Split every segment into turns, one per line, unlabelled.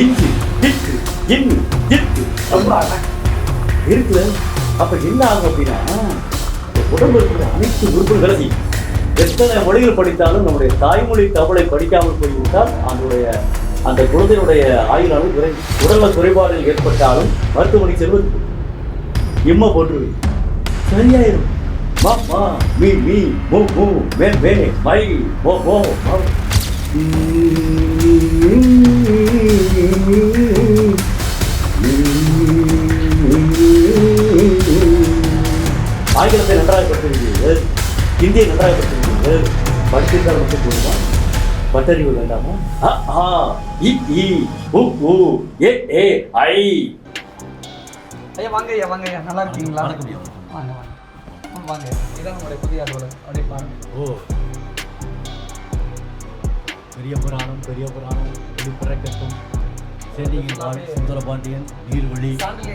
இன்று இற்கு இன்னு இற்கு ரொம்ப அப்ப என்ன ஆகும் அப்படின்னா உடம்பு இருக்கிற அனைத்து உறுப்புகளையும் எத்தனை மொழிகள் படித்தாலும் நம்முடைய தாய்மொழி தமிழை படிக்காமல் போய்விட்டால் அதனுடைய அந்த குழந்தையுடைய ஆயுளாலும் குறை உடல்ல குறைபாடுகள் ஏற்பட்டாலும் மருத்துவமனை செல்வது இம்ம போட்டுருவேன் சரியாயிரும் மா மா மீ மீ மூ மூ மே மே மை மோ மோ ஆங்கிலத்தை நன்றாக கற்றுவிட்டீர்கள் இந்தியை நன்றாக கற்றுவிட்டீர்கள் படித்திருந்தால் மட்டும் போதுமா பட்டறிவு வேண்டாமா உ உ ஏ ஏ ஐயா
வாங்க ஐயா வாங்க ஐயா நல்லா இருக்கீங்களா வாங்க வாங்க வாங்க இதான் ஓ பெரிய புராணம் பெரிய புராணம் வெளிப்புற கட்டும் நீர்வழி ஓ அருமை அருமை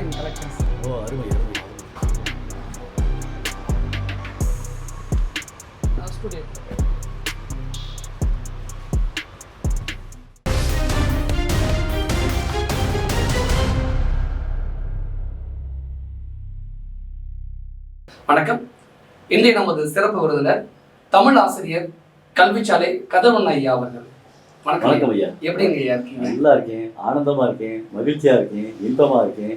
வணக்கம் இன்றைய நமது சிறப்பு விருதுல தமிழ் ஆசிரியர் கல்விச்சாலை கதவண்ணய்யா ஐயா அவர்கள் வணக்கம் ஐயா எப்படி ஐயா இருக்கீங்க
நல்லா இருக்கேன் ஆனந்தமா இருக்கேன் மகிழ்ச்சியா இருக்கேன் இன்பமா இருக்கேன்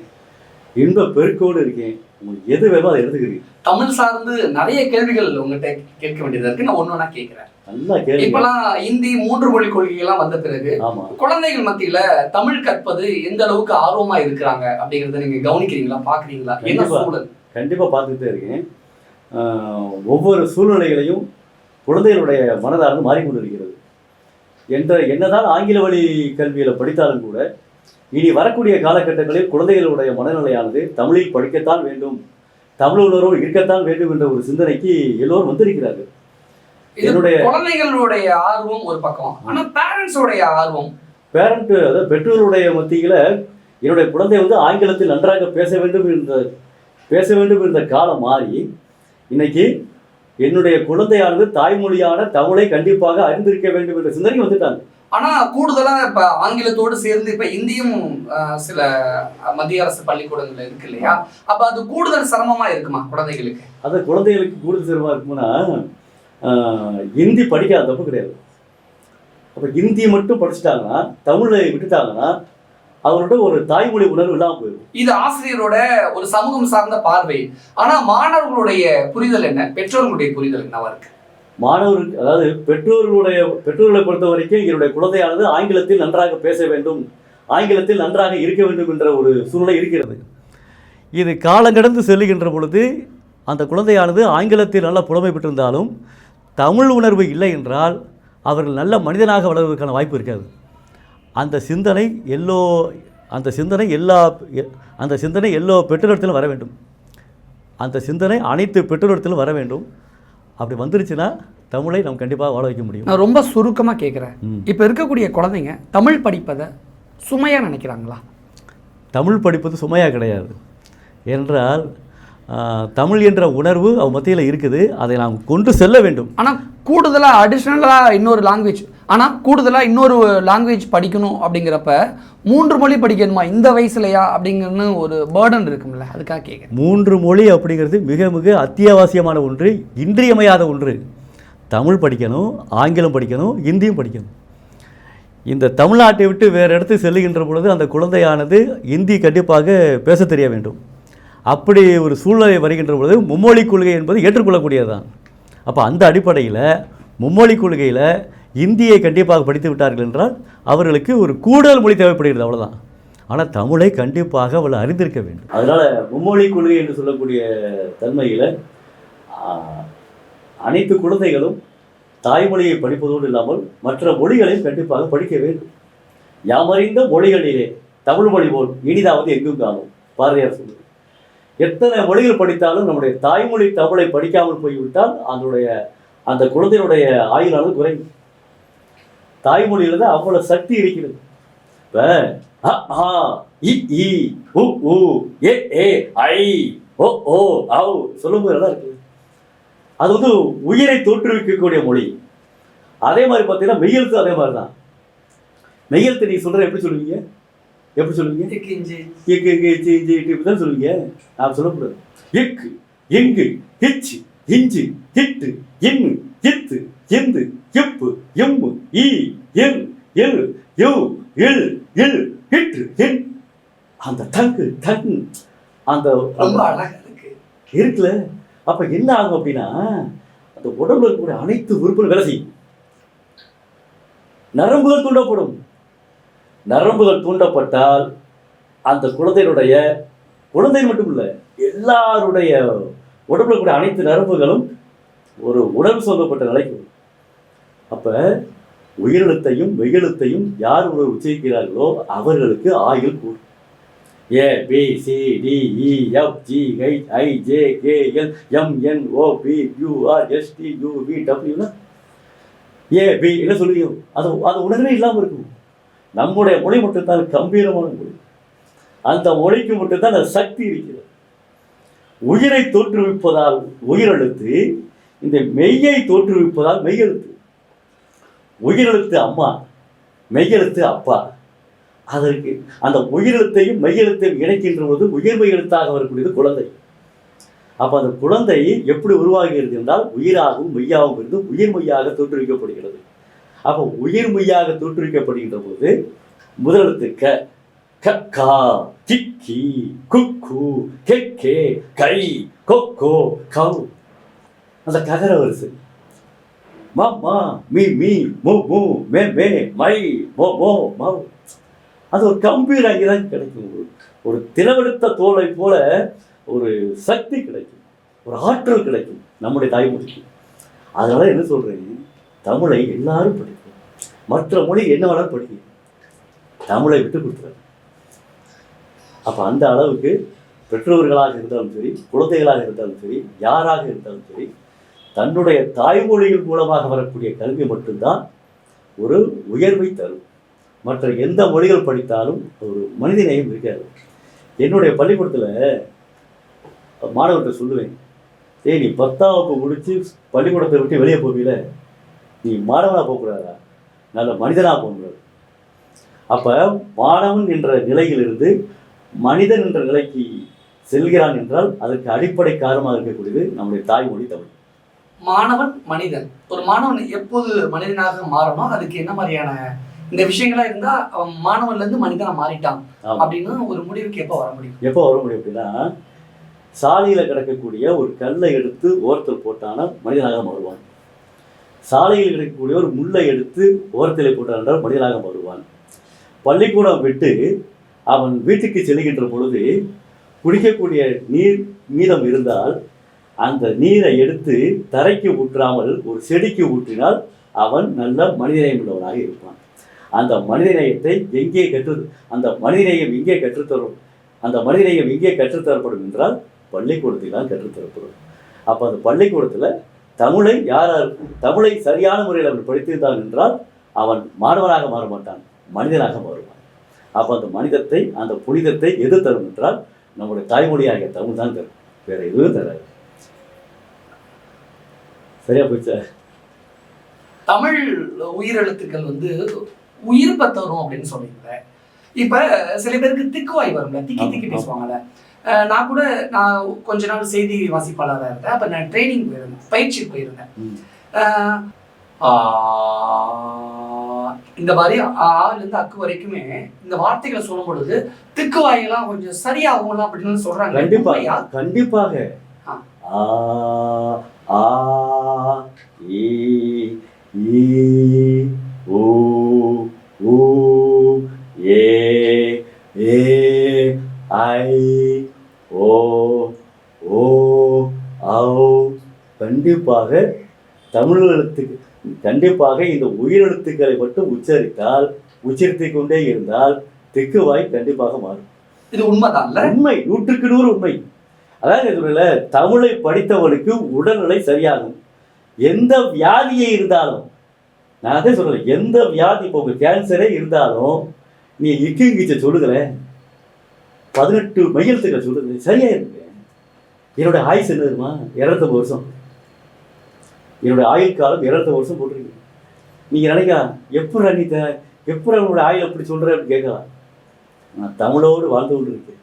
இன்ப பெருக்கோடு இருக்கேன் உங்களுக்கு எது வேணும் அதை எடுத்துக்கிறீங்க
தமிழ் சார்ந்து நிறைய கேள்விகள் உங்ககிட்ட கேட்க வேண்டியதா இருக்கு நான் ஒன்று ஒன்றா கேட்குறேன் நல்லா கேள்வி இப்பெல்லாம் இந்தி மூன்று மொழி கொள்கைகள்லாம் வந்த பிறகு குழந்தைகள் மத்தியில தமிழ் கற்பது எந்த அளவுக்கு ஆர்வமா இருக்கிறாங்க அப்படிங்கறத நீங்க கவனிக்கிறீங்களா பாக்குறீங்களா என்ன சூழல்
கண்டிப்பாக பார்த்துக்கிட்டே இருக்கேன் ஒவ்வொரு சூழ்நிலைகளையும் குழந்தைகளுடைய மனதார்ந்து மாறிக்கொண்டிருக்கிறது என்ற என்னதான் ஆங்கில வழி கல்வியில் படித்தாலும் கூட இனி வரக்கூடிய காலகட்டங்களில் குழந்தைகளுடைய மனநிலையானது தமிழில் படிக்கத்தான் வேண்டும் தமிழ் உணர்வு இருக்கத்தான் வேண்டும் என்ற ஒரு சிந்தனைக்கு எல்லோரும் வந்திருக்கிறார்கள்
என்னுடைய குழந்தைகளுடைய ஆர்வம் ஒரு பக்கம் ஆனால் பேரண்ட்ஸோடைய ஆர்வம்
பேரண்ட் அதாவது பெற்றோருடைய மத்தியில் என்னுடைய குழந்தை வந்து ஆங்கிலத்தில் நன்றாக பேச வேண்டும் என்ற பேச வேண்டும் என்ற காலம் மாறி இன்னைக்கு என்னுடைய குழந்தையானது தாய்மொழியான தமிழை கண்டிப்பாக அறிந்திருக்க வேண்டும் என்ற சிந்தனை வந்துட்டாங்க
ஆனா கூடுதலா இப்ப ஆங்கிலத்தோடு சேர்ந்து இப்ப இந்தியும் சில மத்திய அரசு பள்ளிக்கூடங்கள்ல இருக்கு இல்லையா அப்ப அது கூடுதல் சிரமமா இருக்குமா குழந்தைகளுக்கு
அது குழந்தைகளுக்கு கூடுதல் சிரமமா இருக்கும்னா ஹிந்தி படிக்காதப்ப கிடையாது அப்ப ஹிந்தி மட்டும் படிச்சுட்டாங்கன்னா தமிழை விட்டுட்டாங்கன்னா அவரோட ஒரு தாய்மொழி உணர்வு இல்லாமல் போயிடும்
இது ஆசிரியரோட ஒரு சமூகம் சார்ந்த பார்வை ஆனா மாணவர்களுடைய புரிதல் என்ன பெற்றோர்களுடைய புரிதல் என்னவா இருக்கு
மாணவர்கள் அதாவது பெற்றோர்களுடைய பெற்றோர்களை பொறுத்த வரைக்கும் என்னுடைய குழந்தையானது ஆங்கிலத்தில் நன்றாக பேச வேண்டும் ஆங்கிலத்தில் நன்றாக இருக்க வேண்டும் என்ற ஒரு சூழ்நிலை இருக்கிறது இது காலங்கடந்து செல்லுகின்ற பொழுது அந்த குழந்தையானது ஆங்கிலத்தில் நல்ல புலமை பெற்றிருந்தாலும் தமிழ் உணர்வு இல்லை என்றால் அவர்கள் நல்ல மனிதனாக வளர்வதற்கான வாய்ப்பு இருக்காது அந்த சிந்தனை எல்லோ அந்த சிந்தனை எல்லா அந்த சிந்தனை எல்லோ பெற்றோரிடத்திலும் வர வேண்டும் அந்த சிந்தனை அனைத்து பெற்றோரிடத்திலும் வர வேண்டும் அப்படி வந்துருச்சுன்னா தமிழை நம்ம கண்டிப்பாக வாழ வைக்க முடியும்
நான் ரொம்ப சுருக்கமாக கேட்குறேன் இப்போ இருக்கக்கூடிய குழந்தைங்க தமிழ் படிப்பதை சுமையாக நினைக்கிறாங்களா
தமிழ் படிப்பது சுமையாக கிடையாது என்றால் தமிழ் என்ற உணர்வு அவன் மத்தியில் இருக்குது அதை நாம் கொண்டு செல்ல வேண்டும்
ஆனால் கூடுதலாக அடிஷ்னலாக இன்னொரு லாங்குவேஜ் ஆனால் கூடுதலாக இன்னொரு லாங்குவேஜ் படிக்கணும் அப்படிங்கிறப்ப மூன்று மொழி படிக்கணுமா இந்த வயசுலையா அப்படிங்கன்னு ஒரு பேர்டன் இருக்கும்ல
அதுக்காக கேட்க மூன்று மொழி அப்படிங்கிறது மிக மிக அத்தியாவசியமான ஒன்று இன்றியமையாத ஒன்று தமிழ் படிக்கணும் ஆங்கிலம் படிக்கணும் இந்தியும் படிக்கணும் இந்த தமிழ்நாட்டை விட்டு வேறு இடத்து செல்லுகின்ற பொழுது அந்த குழந்தையானது இந்தி கண்டிப்பாக பேச தெரிய வேண்டும் அப்படி ஒரு சூழ்நிலை வருகின்ற பொழுது மும்மொழி கொள்கை என்பது ஏற்றுக்கொள்ளக்கூடியதுதான் அப்போ அந்த அடிப்படையில் மும்மொழி கொள்கையில் இந்தியை கண்டிப்பாக படித்து விட்டார்கள் என்றால் அவர்களுக்கு ஒரு கூடுதல் மொழி தேவைப்படுகிறது அவ்வளோதான் ஆனால் தமிழை கண்டிப்பாக அவள் அறிந்திருக்க வேண்டும் அதனால் மும்மொழி கொள்கை என்று சொல்லக்கூடிய தன்மையில் அனைத்து குழந்தைகளும் தாய்மொழியை படிப்பதோடு இல்லாமல் மற்ற மொழிகளையும் கண்டிப்பாக படிக்க வேண்டும் யாமறிந்த மொழிகளிலே தமிழ் மொழி போல் இனிதாவது எங்கும் காணும் பாரதியார் சொல்வது எத்தனை மொழிகள் படித்தாலும் நம்முடைய தாய்மொழி தமிழை படிக்காமல் போய்விட்டால் அதனுடைய அந்த குழந்தையுடைய ஆயுளானது குறையும் தாய்மொழியில தான் அவ்வளோ சக்தி இருக்கிறது இப்போ அ ஆ இ உ ஏ ஏ ஐ ஓ ஓ அவ் சொல்லும் போதெல்லாம் இருக்குது அது வந்து உயிரை தோற்றுவிக்கக்கூடிய மொழி அதே மாதிரி பார்த்தீங்கன்னா மெய்யெழுத்து அதே மாதிரி தான் மெய்யெழுத்து நீங்கள் சொல்கிற எப்படி சொல்லுவீங்க எப்படி சொல்லுவீங்க இப்படி தான் சொல்லுவீங்க நான் சொல்லக்கூடாது இக்கு இங்கு ஹிச்சு ஹிஞ்சு ஹிட்டு இன்னு இத்து எந்து இப்பு எம்மு இ எல் எல் யோ எல் எல் இட்டு என் அந்த தங்கு தங்கு அந்த ரொம்ப அழகாக இருக்கு இருக்குல்ல அப்ப என்ன ஆகும் அப்படின்னா அந்த உடம்புல இருக்கக்கூடிய அனைத்து உறுப்புகள் வேலை செய்யும் நரம்புகள் தூண்டப்படும் நரம்புகள் தூண்டப்பட்டால் அந்த குழந்தையினுடைய குழந்தை மட்டும் இல்லை எல்லாருடைய உடம்புல கூட அனைத்து நரம்புகளும் ஒரு உடல் சொல்லப்பட்ட நிலைக்கு அப்போ உயிரினத்தையும் வெயிலத்தையும் யார் ஒருவர் உச்சரிக்கிறார்களோ அவர்களுக்கு ஆயுள் கூடும் A B C D E F G H I J K L M N O P U R S T U P W A P என்ன சொல்லுவீங்க அது அது உடனே இல்லாமல் இருக்கும் நம்முடைய மொழி மட்டும்தான் கம்பீரமான மொழி அந்த மொழிக்கு மட்டும்தான் அந்த சக்தி இருக்கிறது உயிரை தோற்றுவிப்பதால் உயிரெழுத்து இந்த மெய்யை தோற்றுவிப்பதால் மெய்யெழுத்து உயிரெழுத்து அம்மா மெய்யெழுத்து அப்பா அதற்கு அந்த உயிரெழுத்தையும் மெய்யெழுத்தையும் இணைக்கின்ற போது உயிர்மை எழுத்தாக வரக்கூடியது குழந்தை அப்போ அந்த குழந்தை எப்படி உருவாகிறது என்றால் உயிராகவும் மெய்யாகவும் இருந்து உயிர் மொய்யாக தோற்றுவிக்கப்படுகிறது அப்போ உயிர் மெய்யாக தோற்றுவிக்கப்படுகின்ற போது முதலெழுத்து க கக்கா கிக்கி குக்கு கெக்கே கை கொக்கோ கவு அந்த ககர வரிசை மாமா மீ மீ மூ மூ மே மே மை மோ மோ மௌ அது ஒரு கம்பீராகி தான் கிடைக்கும் ஒரு ஒரு திலவெடுத்த தோலை போல ஒரு சக்தி கிடைக்கும் ஒரு ஆற்றல் கிடைக்கும் நம்முடைய தாய்மொழிக்கு அதனால் என்ன சொல்கிறேன் தமிழை எல்லாரும் படிக்கும் மற்ற மொழி என்ன வேணாலும் படிக்கும் தமிழை விட்டு கொடுத்துறாங்க அப்போ அந்த அளவுக்கு பெற்றோர்களாக இருந்தாலும் சரி குழந்தைகளாக இருந்தாலும் சரி யாராக இருந்தாலும் சரி தன்னுடைய தாய்மொழியின் மூலமாக வரக்கூடிய கல்வி மட்டும்தான் ஒரு உயர்வை தரும் மற்ற எந்த மொழிகள் படித்தாலும் ஒரு மனிதநேயம் இருக்காது என்னுடைய பள்ளிக்கூடத்தில் மாணவர்கிட்ட சொல்லுவேன் ஏய் நீ பத்தாம் வகுப்பு முடித்து பள்ளிக்கூடத்தை விட்டு வெளியே போவீல நீ மாணவனாக போகக்கூடாதா நல்ல மனிதனாக போகக்கூடாது அப்போ மாணவன் என்ற நிலையிலிருந்து மனிதன் என்ற நிலைக்கு செல்கிறான் என்றால் அதற்கு அடிப்படை காரணமாக இருக்கக்கூடியது நம்முடைய தாய்மொழி தமிழ் மாணவன் மனிதன் ஒரு மாணவன் எப்போது மனிதனாக மாறணும் அதுக்கு என்ன மாதிரியான இந்த விஷயங்களா இருந்தா அவன் மாணவன்ல இருந்து மனிதனா மாறிட்டான் அப்படின்னு ஒரு முடிவுக்கு எப்போ வர முடியும் எப்போ வர முடியும் அப்படின்னா சாலையில கிடக்கக்கூடிய ஒரு கல்லை எடுத்து ஓரத்தில் போட்டான மனிதனாக மாறுவான் சாலையில் கிடைக்கக்கூடிய ஒரு முல்லை எடுத்து ஓரத்தில் போட்டான் என்றால் மனிதனாக மாறுவான் பள்ளிக்கூடம் விட்டு அவன் வீட்டுக்கு செல்கின்ற பொழுது குடிக்கக்கூடிய நீர் மீதம் இருந்தால் அந்த நீரை எடுத்து தரைக்கு ஊற்றாமல் ஒரு செடிக்கு ஊற்றினால் அவன் நல்ல மனிதநேயம் உள்ளவனாக இருப்பான் அந்த மனிதநேயத்தை எங்கே கற்று அந்த மனிதநேயம் எங்கே கற்றுத்தரும் அந்த மனிதநேயம் எங்கே கற்றுத்தரப்படும் என்றால் பள்ளிக்கூடத்தில் தான் கற்றுத்தரப்படும் அப்போ அந்த பள்ளிக்கூடத்தில் தமிழை யார் தமிழை சரியான முறையில் அவன் படித்திருந்தான் என்றால் அவன் மாணவனாக மாற மாட்டான் மனிதனாக மாறுவான் அப்போ அந்த மனிதத்தை அந்த புனிதத்தை எது தரும் என்றால் நம்முடைய தாய்மொழியாகிய தமிழ் தான் தரும் வேறு எதுவும் தராது சரியா போச்சு தமிழ் உயிரெழுத்துக்கள் வந்து உயிர் பத்த வரும் அப்படின்னு சொன்னீங்களே இப்ப சில பேருக்கு திக்குவாய் வரும்ல திக்கி திக்கி பேசுவாங்கல்ல நான் கூட நான் கொஞ்ச நாள் செய்தி வாசிப்பாளராக இருந்தேன் அப்ப நான் ட்ரைனிங் போயிருந்தேன் பயிற்சி போயிருந்தேன் இந்த மாதிரி இருந்து அக்கு வரைக்குமே இந்த வார்த்தைகளை சொல்லும் பொழுது திக்குவாய் எல்லாம் கொஞ்சம் சரியாகும் அப்படின்னு சொல்றாங்க கண்டிப்பா கண்டிப்பாக ஆ ஈ ஈ ஓ ஊ ஏ ஏ ஐ ஓ ஓ ஔ கண்டிப்பாக தமிழ் எழுத்துக்கு கண்டிப்பாக இந்த உயிரெழுத்துக்களை மட்டும் உச்சரித்தால் உச்சரித்துக் கொண்டே இருந்தால் திக்குவாய் கண்டிப்பாக மாறும் இது உண்மைதான் உண்மை நூற்றுக்கு நூறு உண்மை அதான் தமிழை படித்தவனுக்கு உடல்நிலை சரியாகும் எந்த வியாதியே இருந்தாலும் நான் அதே சொல்லலை எந்த வியாதி இப்போ கேன்சரே இருந்தாலும் நீ இக்கிங்கிச்ச சொல்லுதல பதினெட்டு மையத்துக்களை சொல்லுது சரியா இருக்கு என்னுடைய ஆயுஸ் என்னதுமா இரநூத்த வருஷம் என்னுடைய ஆயுள் காலம் இரநூத்தம்பது வருஷம் போட்டிருக்கீங்க நீங்கள் நினைக்கா எப்படி நீ எப்படி உங்களோட ஆயுள் அப்படி சொல்கிற அப்படின்னு கேட்கலாம் நான் தமிழோடு வாழ்ந்து கொண்டு இருக்கேன்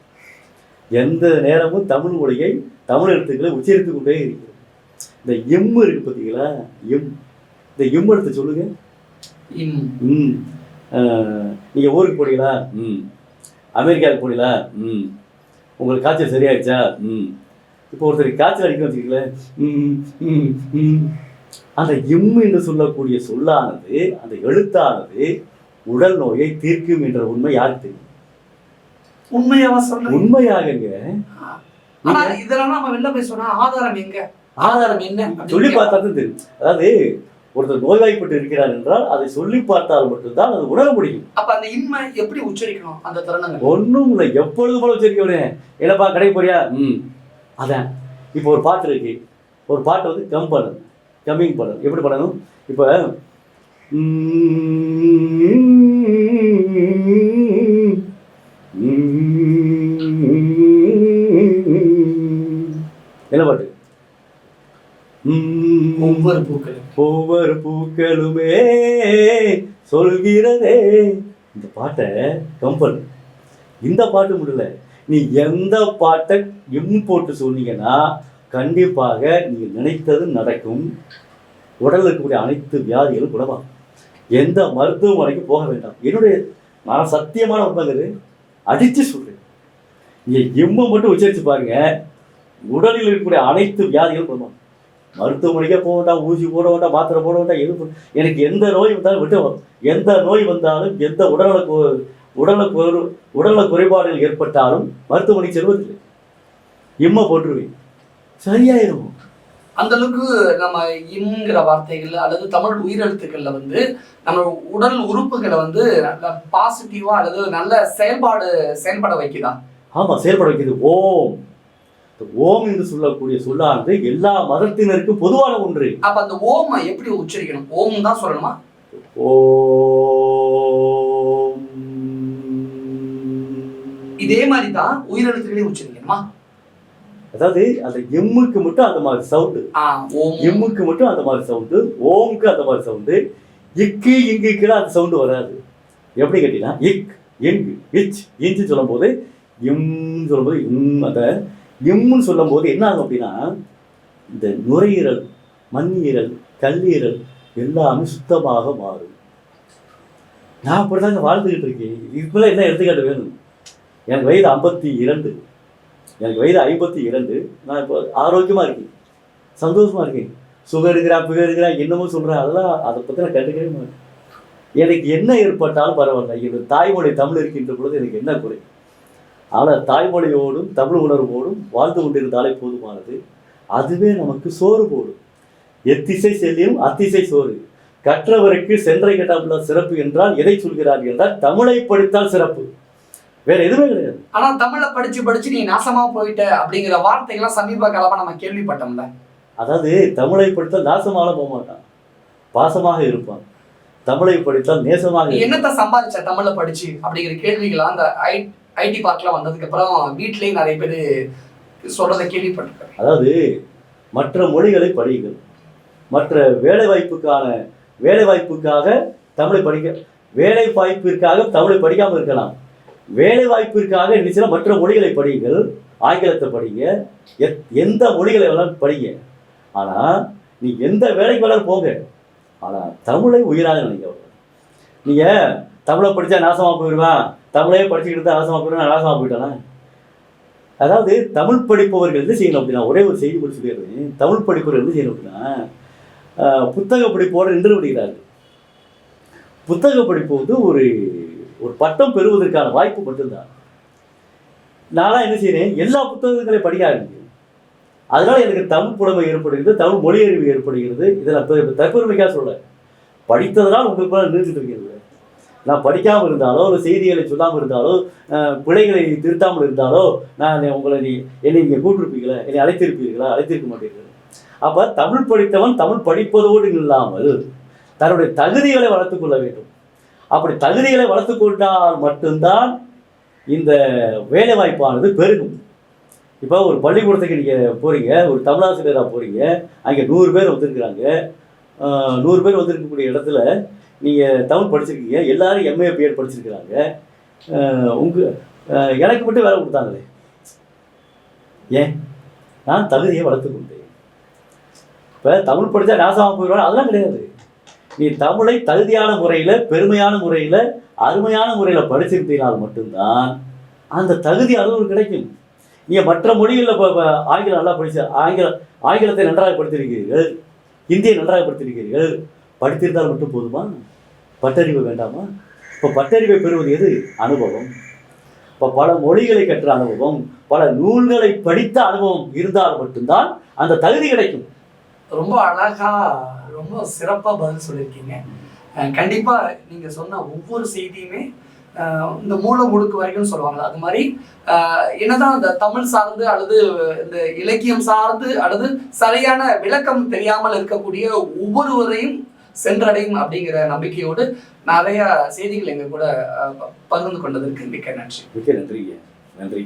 எந்த நேரமும் தமிழ் மொழியை தமிழ் எழுத்துக்களை உச்சரித்து கொண்டே இருக்குது இந்த எம் இருக்கு பார்த்தீங்களா எம் இந்த எம் எழுத்து சொல்லுங்க ம் நீங்கள் ஊருக்கு போனீங்களா ம் அமெரிக்காவுக்கு போனீங்களா ம் உங்களுக்கு காய்ச்சல் சரியாயிடுச்சா ம் இப்போ ஒருத்தர் காய்ச்சல் அடிக்க வச்சுக்கங்களேன் ம் ம் ம் அந்த எம் என்று சொல்லக்கூடிய சொல்லானது அந்த எழுத்தானது உடல் நோயை தீர்க்கும் என்ற உண்மை யாருக்கு தெரியும் உண்மையாவா சொல்ல உண்மையாகுங்க ஆனா இதெல்லாம் நம்ம வெளில போய் சொன்னா ஆதாரம் எங்க ஆதாரம் என்ன சொல்லி பார்த்தா தெரியும் அதாவது ஒருத்தர் நோய்வாய்ப்பட்டு இருக்கிறார் என்றால் அதை சொல்லி பார்த்தால் மட்டும்தான் அது உணர முடியும் அப்ப அந்த இன்மை எப்படி உச்சரிக்கணும் அந்த தருணங்கள் ஒண்ணும் இல்லை எப்பொழுது போல உச்சரிக்க விடுங்க என்னப்பா கடை போறியா ம் அதான் இப்போ ஒரு பாட்டு இருக்கு ஒரு பாட்டு வந்து கம் பண்ணணும் கம்மிங் பண்ணணும் எப்படி பண்ணணும் இப்போ என்ன பாட்டு ஒவ்வொரு பூக்களும் ஒவ்வொரு பூக்களுமே சொல்கிறதே இந்த பாட்டை கம்பல் இந்த பாட்டு முடியல நீ எந்த பாட்டை எம் போட்டு சொன்னீங்கன்னா கண்டிப்பாக நீ நினைத்தது நடக்கும் உடலில் இருக்கக்கூடிய அனைத்து வியாதிகளும் குணமாகும் எந்த மருத்துவமனைக்கு போக வேண்டாம் என்னுடைய நான் சத்தியமான உண்மைங்கிறது அடித்து சொல்கிறேன் நீ எம்மை மட்டும் உச்சரித்து பாருங்கள் உடலில் இருக்கக்கூடிய அனைத்து வியாதிகளும் குணமாகும் மருத்துவமனைக்கே போக வேண்டாம் ஊசி போட வேண்டாம் மாத்திரை போட வேண்டாம் எது எனக்கு எந்த நோய் வந்தாலும் விட்டு வரும் எந்த நோய் வந்தாலும் எந்த உடல்நல உடல்நல குறை உடல்நல குறைபாடுகள் ஏற்பட்டாலும் மருத்துவமனைக்கு செல்வதில்லை இம்மை போட்டுருவேன் சரியாயிரும் அந்த அளவுக்கு நம்ம இம்ங்கிற வார்த்தைகள் அல்லது தமிழ் உயிரெழுத்துக்கள்ல வந்து நம்ம உடல் உறுப்புகளை வந்து நல்ல பாசிட்டிவா அல்லது நல்ல செயல்பாடு செயல்பட வைக்குதா ஆமா செயல்பட வைக்குது ஓம் ஓம் என்று சொல்லக்கூடிய சொல்லானது எல்லா மதத்தினருக்கும் பொதுவான ஒன்று அப்ப அந்த ஓம் எப்படி உச்சரிக்கணும் ஓம் தான் சொல்லணுமா ஓம் இதே மாதிரி தான் உயிரெழுத்துக்களையும் உச்சரிக்கணுமா அதாவது அந்த எம்முக்கு மட்டும் அந்த மாதிரி சவுண்டு எம்முக்கு மட்டும் அந்த மாதிரி சவுண்டு ஓம்க்கு அந்த மாதிரி சவுண்டு இக்கு கீழே அந்த சவுண்டு வராது எப்படி கேட்டீங்கன்னா இக் எங்கு இச் இஞ்சு சொல்லும்போது எம் சொல்லும்போது அந்த எம்முன்னு சொல்லும் போது என்ன ஆகும் அப்படின்னா இந்த நுரையீரல் மண்ணீரல் கல்லீரல் எல்லாமே சுத்தமாக மாறும் நான் அப்படிதாங்க வாழ்ந்துக்கிட்டு இருக்கேன் இப்பெல்லாம் என்ன எடுத்துக்காட்டு வேணும் எனக்கு வயது ஐம்பத்தி இரண்டு எனக்கு வயது ஐம்பத்தி இரண்டு நான் இப்போ ஆரோக்கியமாக இருக்கேன் சந்தோஷமாக இருக்கேன் சுகர் இருக்கிறா புகை இருக்கிறா என்னமோ சொல்கிறேன் அதெல்லாம் அதை பற்றி நான் கண்டுக்கவே மாட்டேன் எனக்கு என்ன ஏற்பட்டாலும் பரவாயில்ல என்னோட தாய்மொழி தமிழ் இருக்கின்ற பொழுது எனக்கு என்ன குறை ஆனால் தாய்மொழியோடும் தமிழ் உணர்வோடும் வாழ்ந்து கொண்டிருந்தாலே போதுமானது அதுவே நமக்கு சோறு போடும் எத்திசை செல்லியும் அத்திசை சோறு கற்றவருக்கு சென்றை கட்டாமல் சிறப்பு என்றால் எதை சொல்கிறார் என்றால் தமிழை படித்தால் சிறப்பு வேற எதுவுமே கிடையாது ஆனா தமிழை படிச்சு படிச்சு நீ நாசமா போயிட்ட அப்படிங்கிற வார்த்தைகள்லாம் சமீப காலமாக நம்ம கேள்விப்பட்டோம்ல அதாவது தமிழை படித்தால் நாசமால போக மாட்டான் பாசமாக இருப்பான் தமிழை படித்தால் நேசமாக என்னத்தை சம்பாதிச்ச தமிழை படிச்சு அப்படிங்கிற கேள்விகள் அந்த ஐடி பார்க்லாம் வந்ததுக்கப்புறம் வீட்லேயும் நிறைய பேர் சொல்கிறத கேள்விப்பட்டிருக்கேன் அதாவது மற்ற மொழிகளை படியுங்கள் மற்ற வேலை வாய்ப்புக்கான வேலை வாய்ப்புக்காக தமிழை படிக்க வேலை வாய்ப்பிற்காக தமிழை படிக்காமல் இருக்கலாம் வேலை வாய்ப்பிற்காக நிச்சயம் மற்ற மொழிகளை படியுங்கள் ஆங்கிலத்தை படிங்க எத் எந்த மொழிகளை வேணாலும் படிங்க ஆனால் நீ எந்த வேலைக்கு வேணாலும் போங்க ஆனால் தமிழை உயிராக நினைக்க நீங்கள் தமிழை படித்தா நாசமாக போயிடுவேன் தமிழே படிச்சுக்கிட்டு தான் அலசமாக போயிட்டு அலசமாக போயிட்டானா அதாவது தமிழ் படிப்பவர்கள் வந்து செய்யணும் அப்படின்னா ஒரே ஒரு செய்தி படிச்சு சொல்லிடுறது தமிழ் படிப்பவர்கள் என்ன செய்யணும் அப்படின்னா புத்தக படிப்போடு நின்று விடுகிறார்கள் புத்தக படிப்பு வந்து ஒரு ஒரு பட்டம் பெறுவதற்கான வாய்ப்பு மட்டும்தான் நானாக என்ன செய்கிறேன் எல்லா புத்தகங்களையும் படிக்க ஆரம்பிக்கிறேன் அதனால் எனக்கு தமிழ் புலமை ஏற்படுகிறது தமிழ் மொழியறிவு ஏற்படுகிறது இதை நான் தற்பெருமைக்காக சொல்ல படித்ததனால் உங்களுக்கு நிறுத்திட்டு இருக்கிறது நான் படிக்காமல் இருந்தாலோ ஒரு செய்திகளை சொல்லாமல் இருந்தாலோ பிள்ளைகளை திருத்தாமல் இருந்தாலோ நான் உங்களை நீ என்னை நீங்கள் கூட்டிருப்பீங்களா என்னை அழைத்திருப்பீர்களா அழைத்திருக்க மாட்டீர்கள் அப்போ தமிழ் படித்தவன் தமிழ் படிப்பதோடு இல்லாமல் தன்னுடைய தகுதிகளை வளர்த்து கொள்ள வேண்டும் அப்படி தகுதிகளை வளர்த்து கொண்டால் மட்டும்தான் இந்த வேலைவாய்ப்பானது பெருகும் இப்போ ஒரு பள்ளிக்கூடத்துக்கு நீங்கள் போகிறீங்க ஒரு தமிழாசிரியராக போகிறீங்க அங்கே நூறு பேர் வந்திருக்கிறாங்க நூறு பேர் வந்திருக்கக்கூடிய இடத்துல நீங்கள் தமிழ் படிச்சிருக்கீங்க எல்லாரும் எம்ஏ பிஎட் படிச்சிருக்கிறாங்க உங்கள் எனக்கு மட்டும் வேலை கொடுத்தாங்களே ஏன் நான் தகுதியை வளர்த்து கொண்டேன் இப்போ தமிழ் படித்தா நாசமாக போயிடுவாங்க அதெல்லாம் கிடையாது நீ தமிழை தகுதியான முறையில் பெருமையான முறையில் அருமையான முறையில் படிச்சிருந்தீங்கனால் மட்டும்தான் அந்த தகுதி அளவு கிடைக்கும் நீங்கள் மற்ற மொழிகளில் இப்போ ஆங்கிலம் நல்லா படிச்சு ஆங்கிலம் ஆங்கிலத்தை நன்றாக படுத்திருக்கிறீர்கள் இந்தியை நன்றாக படுத்திருக்கிறீர்கள் படித்திருந்தால் மட்டும் போதுமா பட்டறிவு வேண்டாமா இப்போ பட்டறிவை பெறுவது எது அனுபவம் இப்போ பல மொழிகளை கற்ற அனுபவம் பல நூல்களை படித்த அனுபவம் இருந்தால் மட்டும்தான் அந்த தகுதி கிடைக்கும் ரொம்ப அழகா ரொம்ப சிறப்பாக பதில் சொல்லியிருக்கீங்க கண்டிப்பாக நீங்கள் சொன்ன ஒவ்வொரு செய்தியுமே இந்த மூல முடுக்கு வரைக்கும் சொல்லுவாங்க அது மாதிரி என்னதான் இந்த தமிழ் சார்ந்து அல்லது இந்த இலக்கியம் சார்ந்து அல்லது சரியான விளக்கம் தெரியாமல் இருக்கக்கூடிய ஒவ்வொருவரையும் சென்றடையும் அப்படிங்கிற நம்பிக்கையோடு நிறைய செய்திகள் எங்க கூட பகிர்ந்து கொண்டதற்கு மிக்க நன்றி மிக்க நன்றி நன்றி